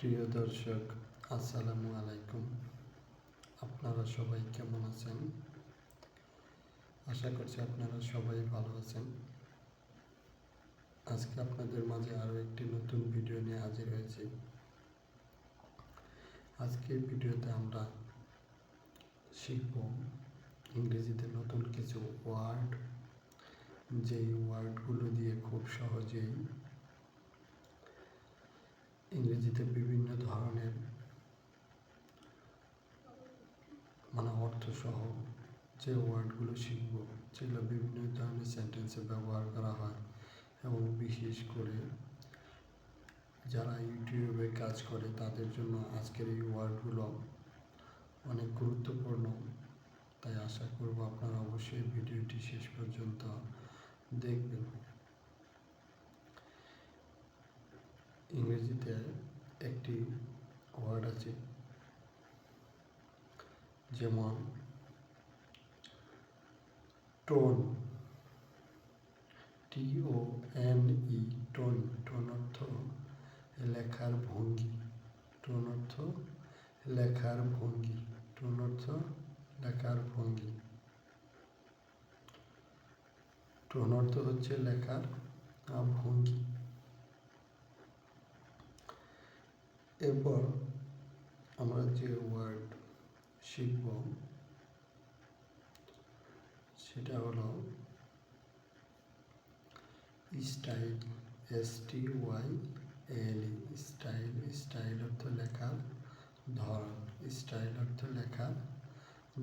প্রিয় দর্শক, আসসালামু আলাইকুম। আপনারা সবাই কেমন আছেন? আশা করছি আপনারা সবাই ভালো আছেন। আজকে আপনাদের মাঝে আরও একটি নতুন ভিডিও নিয়ে হাজির হয়েছি। আজকের ভিডিওতে আমরা শিখব ইংরেজিতে নতুন কিছু ওয়ার্ড। যেই ওয়ার্ডগুলো দিয়ে খুব সহজেই ইংরেজিতে বিভিন্ন ধরনের মানে অর্থসহ যে ওয়ার্ডগুলো শিখব যেগুলো বিভিন্ন ধরনের সেন্টেন্সে ব্যবহার করা হয় এবং বিশেষ করে যারা ইউটিউবে কাজ করে, তাদের জন্য আজকের এই ওয়ার্ডগুলো অনেক গুরুত্বপূর্ণ। তাই আশা করব আপনারা অবশ্যই ভিডিওটি শেষ পর্যন্ত দেখবেন। ইংরেজিতে একটি ওয়ার্ড আছে, যেমন tone T O N E tone tone অর্থ লেখার ভঙ্গি টোন অর্থ লেখার ভঙ্গি টোন অর্থ লেখার ভঙ্গি। টোন অর্থ হচ্ছে লেখার ভঙ্গি। এরপর আমরা যে ওয়ার্ড শিখব, সেটা হলো style S T Y L style style অর্থ লেখা, ধরন স্টাইল অর্থ লেখা,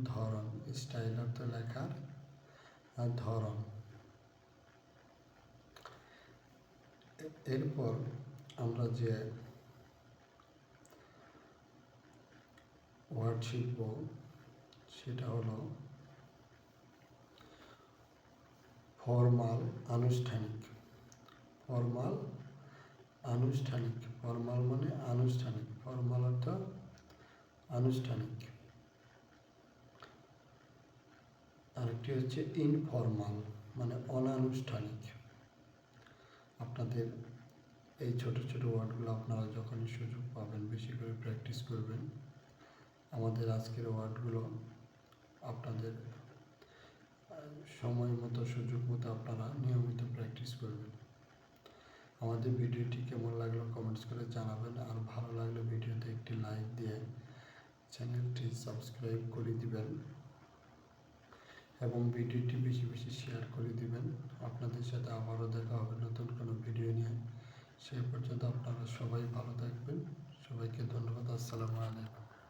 ধরন স্টাইল অর্থ লেখার ধরন। এরপর আমরা যে ওয়ার্ড শিখব সেটা হলো ফর্মাল আনুষ্ঠানিক। ফর্মাল আনুষ্ঠানিক। ফর্মাল মানে আনুষ্ঠানিক। ফর্মাল অর্থ আনুষ্ঠানিক। আরেকটি হচ্ছে ইনফর্মাল মানে অনানুষ্ঠানিক। আপনাদের এই ছোট ছোট ওয়ার্ডগুলো আপনারা যখনই সুযোগ পাবেন, বেশি করে প্র্যাকটিস করবেন। আমাদের আজকের ওয়ার্ডগুলো আপনাদের সময় মতো, সুযোগ মতো আপনারা নিয়মিত প্র্যাকটিস করবেন। আমাদের ভিডিওটি কেমন লাগল কমেন্টস করে জানাবেন। আর ভালো লাগলে ভিডিওতে একটি লাইক দিয়ে চ্যানেলটি সাবস্ক্রাইব করে দিবেন এবং ভিডিওটি বেশি বেশি শেয়ার করে দিবেন। আপনাদের সাথে আবারও দেখা হবে নতুন কোনো ভিডিও নিয়ে। সেই পর্যন্ত আপনারা সবাই ভালো থাকবেন। সবাইকে ধন্যবাদ। আসসালামু আলাইকুম।